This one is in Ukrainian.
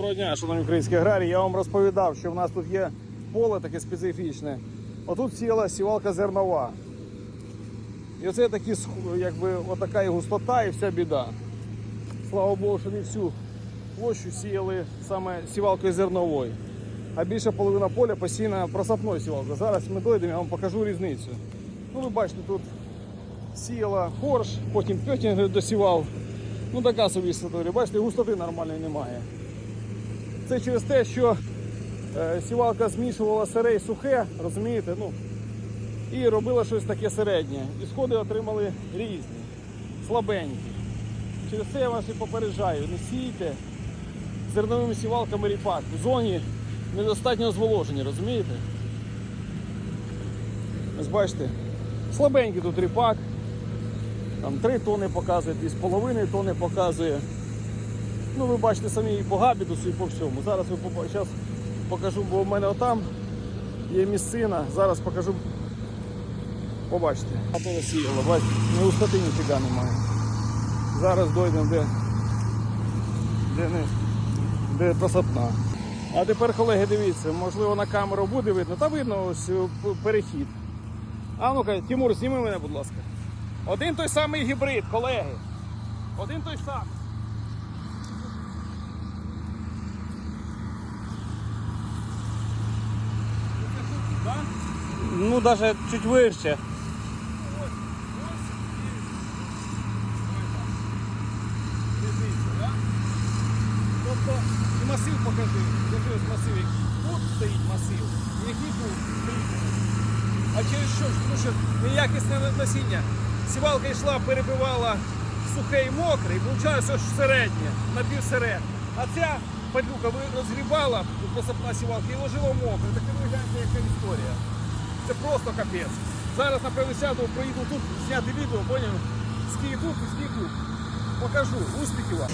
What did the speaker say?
Доброго дня, шановні українські аграрії. Я вам розповідав, що в нас тут є поле таке специфічне. Отут сіла сівалка зернова. І оце такі, якби, отака і густота, і вся біда. Слава Богу, що не всю площу сіяли саме сівалкою зерновою. А більша половина поля посіяна просапною сівалкою. Зараз ми дойдемо, я вам покажу різницю. Ну, ви бачите, тут сіяла корж, потім пьотінг досівав. Ну така собі. Бачите, густоти нормальної немає. Це через те, що е, сівалка змішувала сире і сухе, розумієте? Ну, і робила щось таке середнє. І сходи отримали різні, слабенькі. Через це я вас і попереджаю, не сійте зерновими сівалками ріпак в зоні недостатнього зволоження, розумієте? Ось бачите, слабенький тут ріпак. Там 3 тони показує, 2,5 тони показує. Ну, ви бачите самі і по габітусу, і по всьому. Зараз ви зараз покажу, бо в мене отам є місцина. Зараз покажу. Побачите. А то сіяло, бачите, не густоти ніфіга немає. Зараз дойдемо, де, де, не, де просотна. А тепер, колеги, дивіться, можливо на камеру буде видно. Та видно ось е, перехід. А ну-ка, Тимур, зніми мене, будь ласка. Один той самий гібрид, колеги. Один той самий. Ну, даже чуть вище. Тобто і масив покажи, покажи ось масив. який. Тут стоїть масив, і який тут стоїть. А через що? Тому що неякісне насіння. Сівалка йшла, перебивала сухе і мокре, і виходить ось середнє, напівсереднє. А ця падлюка розгрібала посапна сівалка і ложила мокре. Так ви гляньте, яка історія. Це просто капець. Зараз, напевно, сяду, проїду тут, зняти відео, поняв? Скільки тут і скільки тут. Покажу. Успіхів вам.